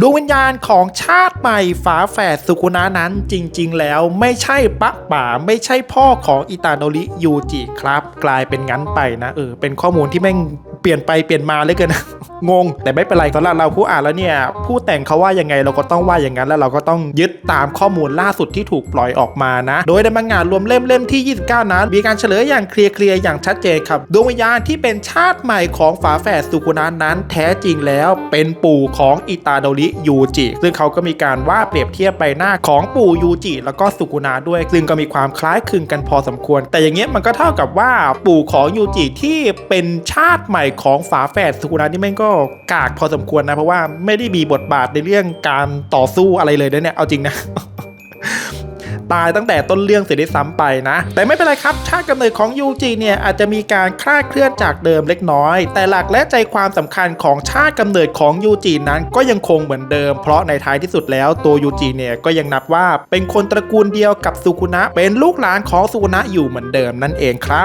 ดวงวิญญาณของชาติใหม่ฝาแฝดสุกุนะนั้นจริงๆ แล้วไม่ใช่ปะป่าไม่ใช่พ่อของอิตาโนริยูจิครับ กลายเป็นงั้นไปนะเออเป็นข้อมูลที่แม่ง เปลี่ยนไปเปลี่ยนมาเลยเกินงง แต่ไม่เป็นไรสำหรับเราผู้อ่านแล้วเนี่ย ผู้แต่งเขาว่ายังไงเราก็ต้องว่าอย่างนั้นแล้วเราก็ต้องยึดตามข้อมูลล่าสุดที่ถูกปล่อยออกมานะ โดยในมังงะรวมเล่มเล่มที่ 29 นั้น มีการเฉลยอย่างเคลียร์ๆอย่างชัดเจนครับดวงวิญญาณที่เป็นชาติใหม่ของฝาแฝดสุกุนะนั้น แท้จริงแล้วเป็นปู่ของอิตาโดริยูจิซึ่งเขาก็มีการว่าเปรียบเทียบใบหน้าของปู่ยูจิแล้วก็สุกุนะด้วย ซึ่งก็มีความคล้ายคลึงกันพอสมควร แต่อย่างเงี้ยมันก็เท่ากับว่าปู่ของยูจิที่เป็นชาติใหม่ของฝาแฝดสุกุนะนี่แม่งก็กากพอสมควรนะ เพราะว่าไม่ได้มีบทบาทในเรื่องการต่อสู้อะไรเลยนะเนี่ยเอาจริงนะตายตั้งแต่ต้นเรื่องเสียด้ซ้ำไปนะ แต่ไม่เป็นไรครับ ชาติกำเนิดของยูจิเนี่ยอาจจะมีการคลาดเคลื่อนจากเดิมเล็กน้อย แต่หลักและใจความสำคัญของชาติกำเนิดของยูจินั้นก็ยังคงเหมือนเดิม เพราะในท้ายที่สุดแล้วตัวยูจิเนี่ยก็ยังนับว่าเป็นคนตระกูลเดียวกับสุกุนะ เป็นลูกหลานของสุกุนะอยู่เหมือนเดิมนั่นเองครับ